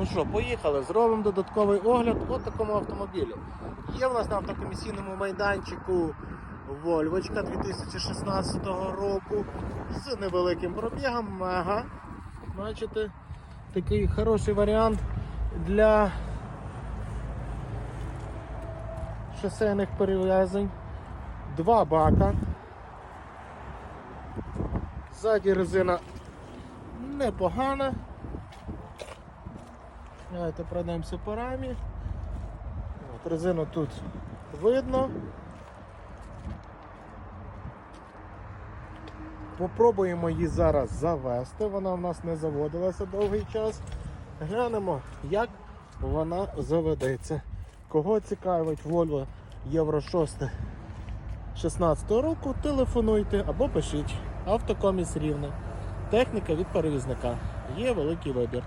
Ну що, поїхали, зробимо додатковий огляд от такому автомобілю. Є в нас на автокомісійному майданчику Вольвочка 2016 року з невеликим пробігом, мега. Бачите, такий хороший варіант для шосейних перевезень. Два бака. Ззаді резина непогана. Давайте пройдемося по рамі. От, резину тут видно. Попробуємо її зараз завести. Вона в нас не заводилася довгий час. Глянемо, як вона заведеться. Кого цікавить Volvo Євро 6 16 року, телефонуйте або пишіть. Автокоміс рівне. Техніка від перевізника. Є великий вибір.